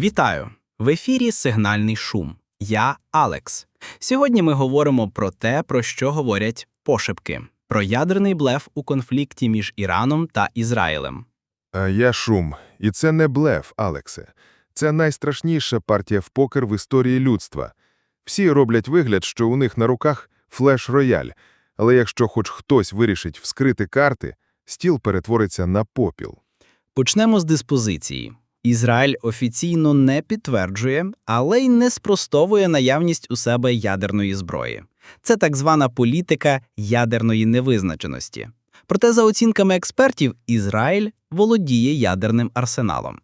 Вітаю! В ефірі Сигнальний шум. Я Алекс. Сьогодні ми говоримо про те, про що говорять пошепки: про ядерний блеф у конфлікті між Іраном та Ізраїлем. Я шум. І це не блеф, Алексе. Це найстрашніша партія в покер в історії людства. Всі роблять вигляд, що у них на руках флеш-рояль, але якщо хоч хтось вирішить вскрити карти, стіл перетвориться на попіл. Почнемо з диспозиції. Ізраїль офіційно не підтверджує, але й не спростовує наявність у себе ядерної зброї. Це так звана політика ядерної невизначеності. Проте, за оцінками експертів, Ізраїль володіє ядерним арсеналом.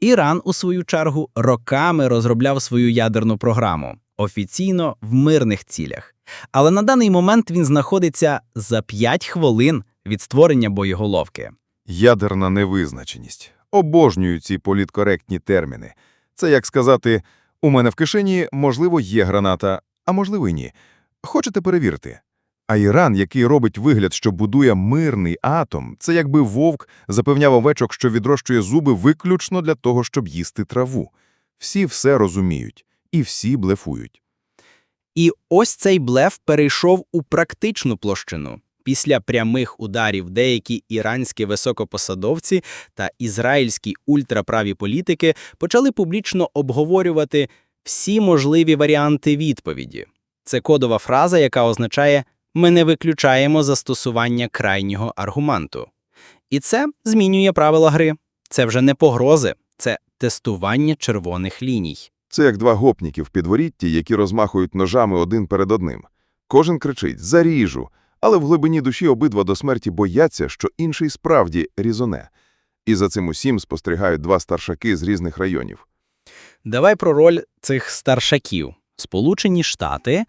Іран, у свою чергу, роками розробляв свою ядерну програму офіційно в мирних цілях. Але на даний момент він знаходиться за 5 хвилин від створення боєголовки. Ядерна невизначеність. Обожнюю ці політкоректні терміни. Це як сказати, у мене в кишені, можливо, є граната, а можливо й ні. Хочете перевірити? А Іран, який робить вигляд, що будує мирний атом, це якби вовк запевняв овечок, що відрощує зуби виключно для того, щоб їсти траву. Всі все розуміють, і всі блефують. І ось цей блеф перейшов у практичну площину. Після прямих ударів деякі іранські високопосадовці та ізраїльські ультраправі політики почали публічно обговорювати всі можливі варіанти відповіді. Це кодова фраза, яка означає «ми не виключаємо застосування крайнього аргументу». І це змінює правила гри. Це вже не погрози, це тестування червоних ліній. Це як два гопніки в підворітті, які розмахують ножами один перед одним. Кожен кричить «заріжу», але в глибині душі обидва до смерті бояться, що інший справді різоне. І за цим усім спостерігають два старшаки з різних районів. Давай про роль цих старшаків. Сполучені Штати,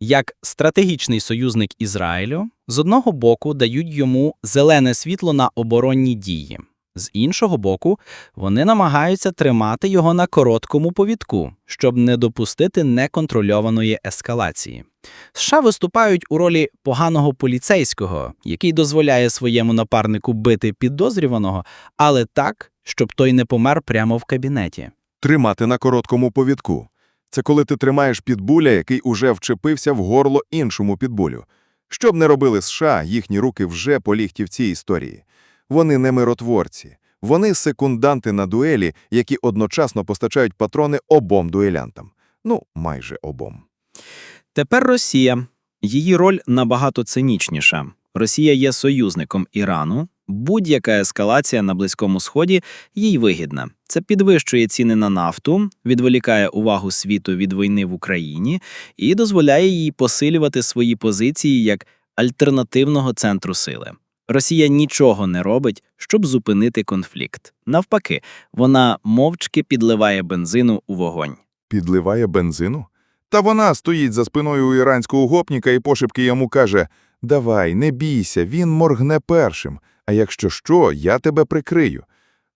як стратегічний союзник Ізраїлю, з одного боку дають йому зелене світло на оборонні дії. З іншого боку, вони намагаються тримати його на короткому повідку, щоб не допустити неконтрольованої ескалації. США виступають у ролі поганого поліцейського, який дозволяє своєму напарнику бити підозрюваного, але так, щоб той не помер прямо в кабінеті. Тримати на короткому повідку. Це коли ти тримаєш підбуля, який уже вчепився в горло іншому підбулю. Що б не робили США, їхні руки вже полігті в цій історії. Вони не миротворці. Вони секунданти на дуелі, які одночасно постачають патрони обом дуелянтам. Ну, майже обом. Тепер Росія. Її роль набагато цинічніша. Росія є союзником Ірану. Будь-яка ескалація на Близькому Сході їй вигідна. Це підвищує ціни на нафту, відволікає увагу світу від війни в Україні і дозволяє їй посилювати свої позиції як альтернативного центру сили. Росія нічого не робить, щоб зупинити конфлікт. Навпаки, вона мовчки підливає бензину у вогонь. Підливає бензину? Та вона стоїть за спиною у іранського гопніка і пошепки йому каже «Давай, не бійся, він моргне першим, а якщо що, я тебе прикрию».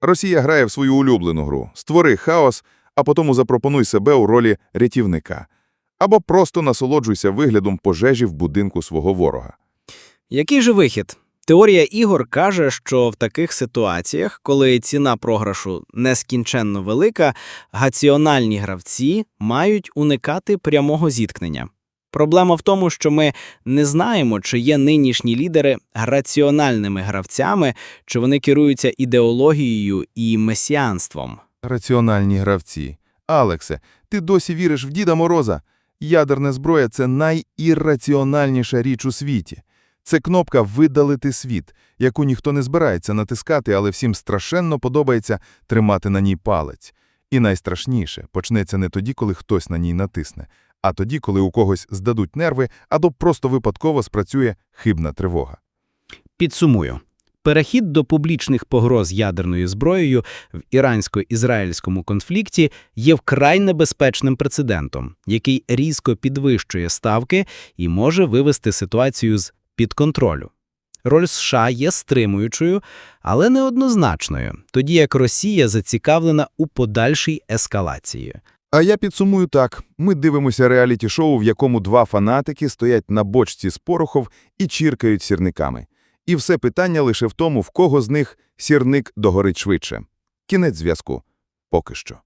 Росія грає в свою улюблену гру «Створи хаос, а потому запропонуй себе у ролі рятівника». Або просто насолоджуйся виглядом пожежі в будинку свого ворога. Який же вихід? Теорія ігор каже, що в таких ситуаціях, коли ціна програшу нескінченно велика, гаціональні гравці мають уникати прямого зіткнення. Проблема в тому, що ми не знаємо, чи є нинішні лідери раціональними гравцями, чи вони керуються ідеологією і месіанством. Раціональні гравці. Алексе, ти досі віриш в Діда Мороза? Ядерна зброя – це найірраціональніша річ у світі. Це кнопка «Видалити світ», яку ніхто не збирається натискати, але всім страшенно подобається тримати на ній палець. І найстрашніше почнеться не тоді, коли хтось на ній натисне, а тоді, коли у когось здадуть нерви, або просто випадково спрацює хибна тривога. Підсумую. Перехід до публічних погроз ядерною зброєю в ірансько-ізраїльському конфлікті є вкрай небезпечним прецедентом, який різко підвищує ставки і може вивести ситуацію з під контролю. Роль США є стримуючою, але неоднозначною, тоді як Росія зацікавлена у подальшій ескалації. А я підсумую так. Ми дивимося реаліті-шоу, в якому два фанатики стоять на бочці з порохов і чіркають сірниками. І все питання лише в тому, в кого з них сірник догорить швидше. Кінець зв'язку. Поки що.